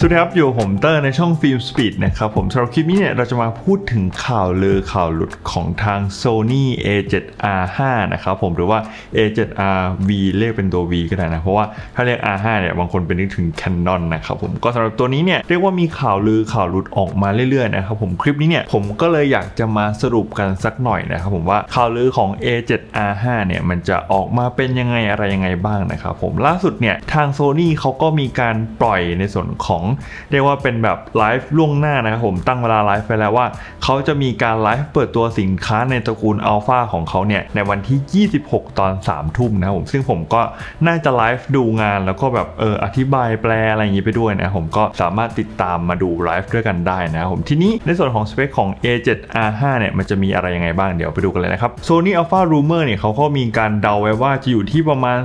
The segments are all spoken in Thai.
สวัสดีครับ อยู่ผมเตอร์ในช่องฟิล์มสปีดนะครับผมสำหรับคลิปนี้เนี่ยเราจะมาพูดถึงข่าวลือข่าวหลุดของทาง Sony A7R5 นะครับผมหรือว่า A7RV เรียกเป็นตัว V ก็ได้นะ เพราะว่าถ้าเรียก R5 เนี่ยบางคนเป็นนึกถึง Canon นะครับผมก็สำหรับตัวนี้เนี่ยเรียกว่ามีข่าวลือข่าวหลุดออกมาเรื่อยๆนะครับผมคลิปนี้เนี่ยผมก็เลยอยากจะมาสรุปกันสักหน่อยนะครับผมว่าข่าวลือของ A7R5 เนี่ยมันจะออกมาเป็นยังไงอะไรยังไงบ้างนะครับผมล่าสุดเนี่ยทาง Sony เขาก็มีการปล่อยในส่วนของเรียกว่าเป็นแบบไลฟ์ล่วงหน้านะครับผมตั้งเวลาไลฟ์ไปแล้วว่า เขาจะมีการไลฟ์เปิดตัวสินค้าในตระกูลอัลฟาของเขาเนี่ยในวันที่ 26 ตอน 3 ทุ่มนะครับผมซึ่งผมก็น่าจะไลฟ์ดูงานแล้วก็แบบเอออธิบายแปลอะไรอย่างนี้ไปด้วยนะผมก็สามารถติดตามมาดูไลฟ์ด้วยกันได้นะครับผมทีนี้ในส่วนของสเปคของ A7R5 เนี่ยมันจะมีอะไรยังไงบ้างเดี๋ยวไปดูกันเลยนะครับ Sony Alpha Rumor เนี่ยเขาก็มีการเดาไว้ว่าจะอยู่ที่ประมาณ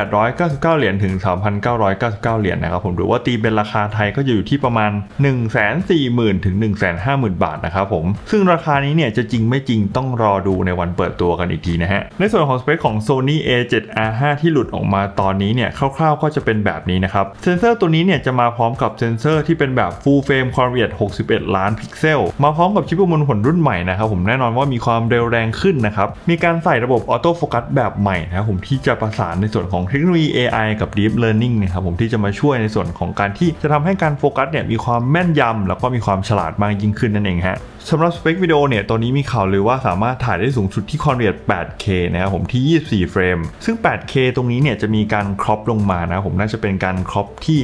3,899 เหรียญถึง 3,999 เหรียญนะครับผมหรือว่าตีเป็นราคาไทยก็จะอยู่ที่ประมาณ 140,000ถึง150,000 บาทนะครับผม ซึ่งราคานี้เนี่ยจะจริงไม่จริงต้องรอดูในวันเปิดตัวกันอีกทีนะฮะ ในส่วนของสเปคของ Sony A7R5 ที่หลุดออกมาตอนนี้เนี่ยคร่าวๆก็จะเป็นแบบนี้นะครับ เซนเซอร์ตัวนี้เนี่ยจะมาพร้อมกับเซนเซอร์ที่เป็นแบบ Full Frame Quad 61 ล้านพิกเซล มาพร้อมกับชิปประมวลผลรุ่นใหม่นะครับผมแน่นอนว่ามีความเร็วแรงขึ้นนะครับ มีการใส่ระบบออโต้โฟกัสแบบใหม่นะครับผมที่จะประสานในส่วนของเทคโนโลยี AI กับ Deep Learning นะครับผมที่จะมาช่วยในส่วนของการที่จะทำให้การโฟกัสเนี่ยมีความแม่นยำแล้วก็มีความฉลาดมากยิ่งขึ้นนั่นเองฮะสำหรับสเปควิดีโอเนี่ย ตอนนี้มีข่าวลือว่าสามารถถ่ายได้สูงสุดที่ความละเอียด 8K นะครับผมที่ 24 เฟรม ซึ่ง 8K ตรงนี้เนี่ยจะมีการครอปลงมานะผมน่าจะเป็นการครอปที่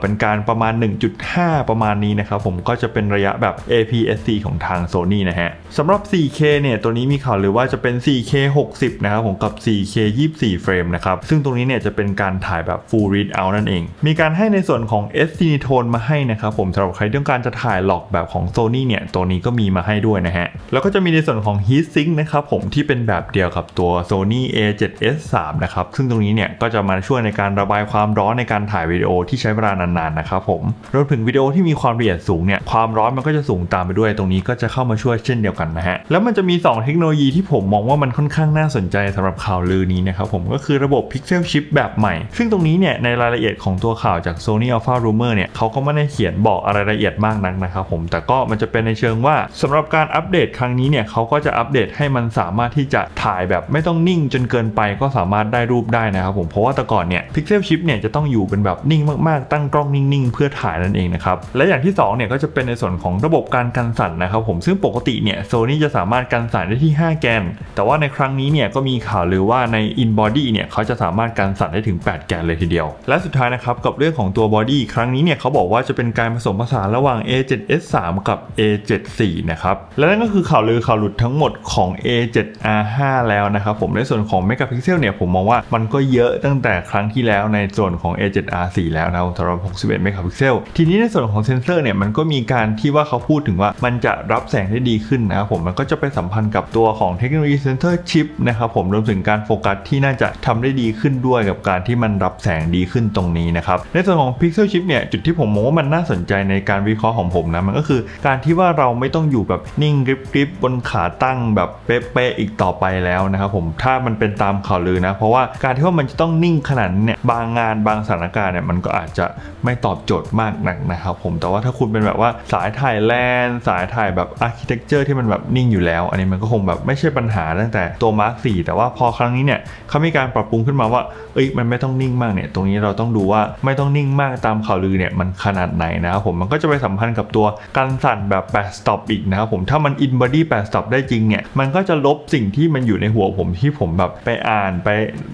เป็นการประมาณ 1.5 ประมาณนี้นะครับผมก็จะเป็นระยะแบบ APS-C ของทาง Sony นะฮะสำหรับ 4K เนี่ยตัวนี้มีข่าวลือว่าจะเป็น 4K 60 นะครับผมกับ 4K 24 เฟรมนะครับ ซึ่งตรงนี้เนี่ยจะเป็นการถ่ายแบบ Full Read Out นั่นเอง มีการให้ในส่วนของ S Cinetone มาให้นะครับผมสำหรับใครต้องการจะถ่ายหลอกแบบของ Sony เนี่ยตัวนี้ก็มีมาให้ด้วยนะฮะ แล้วก็จะมีในส่วนของ Heat Sink นะครับผมที่เป็นแบบเดียวกับตัว Sony A7S3 นะครับ ซึ่งตรงนี้เนี่ยก็จะมาช่วยในการระบายความร้อนในการถ่ายวิดีโอที่ใช้เวลานานๆนะครับผมรวมถึงวิดีโอที่มีความละเอียดสูงเนี่ยความร้อนมันก็จะสูงตามไปด้วย ตรงนี้ก็จะเข้ามาช่วยเช่นเดียวกันนะฮะแล้วมันจะมี 2 เทคโนโลยีที่ผมมองว่ามันค่อนข้างน่าสนใจสำหรับข่าวลือนี้นะครับผมก็คือระบบ Pixel Chip แบบใหม่ ซึ่งตรงนี้เนี่ยในรายละเอียดของตัวข่าวจาก Sony Alpha Rumor เนี่ยเขาก็ไม่ได้เขียนบอกอะไรละเอียดมากนักนะครับผมแต่ก็มันจะเป็นในเชิงว่าสำหรับการอัปเดตครั้งนี้เนี่ยเขาก็จะอัปเดตให้มันสามารถที่จะถ่ายแบบไม่ต้องนิ่งจนเกินไปก็สามารถได้รูปได้นะครับผมเพราะว่าแต่ก่อนเนี่ย Pixel Chip เนี่ยจะต้องอยู่เป็นแบบนิ่งมากๆ ตั้งกล้องนิ่งๆ เพื่อถ่ายนั่นเองนะครับและอย่างที่2เนี่ยก็จะเป็นในส่วนของระบบการกันสั่นนะครับผมซึ่งปกติเนี่ยโซนี่จะสามารถกันสั่นได้ที่ 5 แกน แต่ว่าในครั้งนี้เนี่ยก็มีข่าวลือว่าใน in body เนี่ยเขาจะสามารถกันสั่นได้ถึง 8 แกนเลยทีเดียว และสุดท้ายนะครับกับเรื่องของตัว body ครั้งนี้เนี่ยเขาบอกว่าจะเป็นการผสมผสานระหว่าง A7S3 กับ A74 นะครับ และนั่นก็คือข่าวลือข่าวหลุดทั้งหมดของ A7R5 แล้วนะครับผมในส่วนของ megapixel เนี่ยผมมองว่ามันก็เยอะตั้งแต่ครั้งที่แล้วในส่วนของ A7R4 แล้วนะสำหรับ 61 megapixel ทีนี้ในส่วนของเซนเซอร์เนี่ยมันก็มีการที่ว่าเขาพูดถึงว่ามันจะรับแสงได้ดีขึ้นนะครับผมมันก็จะไปสัมพันธ์กับตัวของเทคโนโลยีเซนเซอร์ชิปนะครับผมรวมถึงการโฟกัสที่น่าจะทำได้ดีขึ้นด้วยกับการที่มันรับแสงดีขึ้นตรงนี้นะครับในส่วนของ Pixel Chip เนี่ยจุดที่ผมมองว่ามันน่าสนใจในการวิเคราะห์ของผมนะมันก็คือการที่ว่าเราไม่ต้องอยู่แบบนิ่งกริบๆบบนขาตั้งแบบเป๊ะๆอีกต่อไปแล้วนะครับผมถ้ามันเป็นตามข่าวลือนะ เพราะว่าการที่ว่ามันจะต้องนิ่งขนาดเนี่ยบางงานบางสถานการณ์เนี่ยมันก็อาจจะไม่ตอบโจทย์มากนักนะครับผมแต่ว่าถ้าคุณเป็นแบบว่าสายถ่ายแลนด์สายถ่ายแบบอาร์เคเต็กเจอร์ที่มันแบบนิ่งอยู่แล้ว อันนี้มันก็คงแบบไม่ใช่ปัญหาตั้งแต่ตัว Mark 4แต่ว่าพอครั้งนี้เนี่ยเขามีการปรับปรุงขึ้นมาว่าเอ้ยมันไม่ต้องนิ่งมากเนี่ยตรงนี้เราต้องดูว่าไม่ต้องนิ่งมากตามข่าวลือเนี่ยมันขนาดไหนนะครับผมมันก็จะไปสัมพันธ์กับตัวการสั่นแบบ8 stop อีกนะครับผมถ้ามัน in body 8 stop ได้จริงเนี่ยมันก็จะลบสิ่งที่มันอยู่ในหัวผมที่ผมแบบไปอ่านไป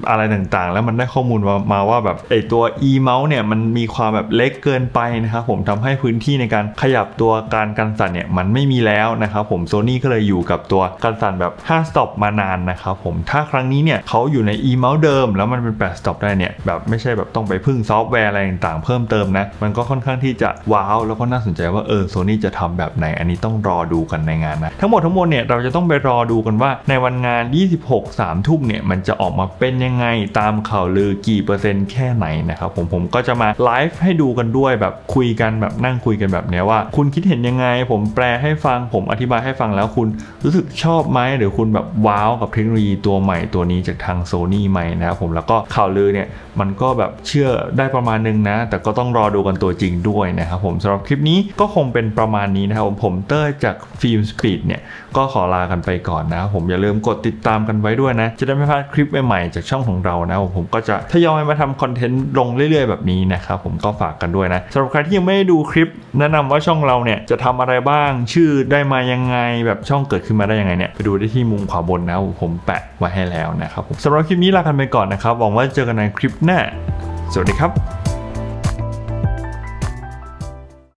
อะไรต่างๆ แล้วมันได้ข้อมูลมามาว่าแบบไอตัว e mouse เนี่ยมันมีความแบบเล็กเกินไปนะครับผมทำให้พื้นที่ในการขยับตัวการกันสั่นเนี่ยมันไม่มีแล้วนะครับผมโซนี่ก็เลยอยู่กับตัวการสั่นแบบ5 stop มานานนะครับผมถ้าครั้งนี้เนี่ยเขาอยู่ใน e mouse เดิม แล้วมันเป็น8 stop ได้เนี่ยแบบไม่ใช่แบบต้องไปพึ่งซอฟต์แวร์อะไรต่างๆ เพิ่มเติมนะมันก็ค่อนข้างที่จะว้าวแล้วก็น่าสนใจว่าเออโซนี่จะทำแบบไหนอันนี้ต้องรออดูกันในงานนะทั้งหมดทั้งมวลเนี่ยเราจะต้องไปรอดูกันว่าในวันงาน 26 3ทุ่มเนี่ยมันจะออกมาเป็นยังไงตามข่าวลือกี่เปอร์เซ็นต์แค่ไหนนะครับผมผมก็จะมาไลฟ์ให้ดูกันด้วยแบบคุยกันแบบนั่งคุยกันแบบเนี้ยว่า คุณคิดเห็นยังไง ผมแปลให้ฟังผมอธิบายให้ฟังแล้วคุณรู้สึกชอบไหมหรือคุณแบบว้าวกับเทคโนโลยีตัวใหม่ตัวนี้จากทางโซนี่ไหมนะครับผมแล้วก็ข่าวลือเนี่ยมันก็แบบเชื่อได้ประมาณนึงนะ แต่ก็ต้องรอดูกันตัวจริงด้วยนะครับผมสำหรับคลิปนี้ก็คงเป็นประมาณนี้นะครับผมผมเตอร์จากฟิล์มสปีดเนี่ย ก็ขอลากันไปก่อนนะ ผมอย่าลืมกดติดตามกันไว้ด้วยนะ จะได้ไม่พลาดคลิปใหม่ๆจากช่องของเรานะ ผมก็จะทยอยมาทำคอนเทนต์ลงเรื่อยๆ แบบนี้นะครับผมก็ฝากกันด้วยนะสำหรับใครที่ยังไม่ได้ดูคลิป แนะนำว่าช่องเราเนี่ยจะทำอะไรบ้างชื่อได้มายังไงแบบช่องเกิดขึ้นมาได้ยังไงเนี่ยไปดูได้ที่มุมขวาบนนะผมแปะไว้ให้แล้วนะครับผมสำหรับคลิปนี้ลากันไปก่อนนะครับหวังว่าเจอกันในคลิปหน้าสวัสดีครับ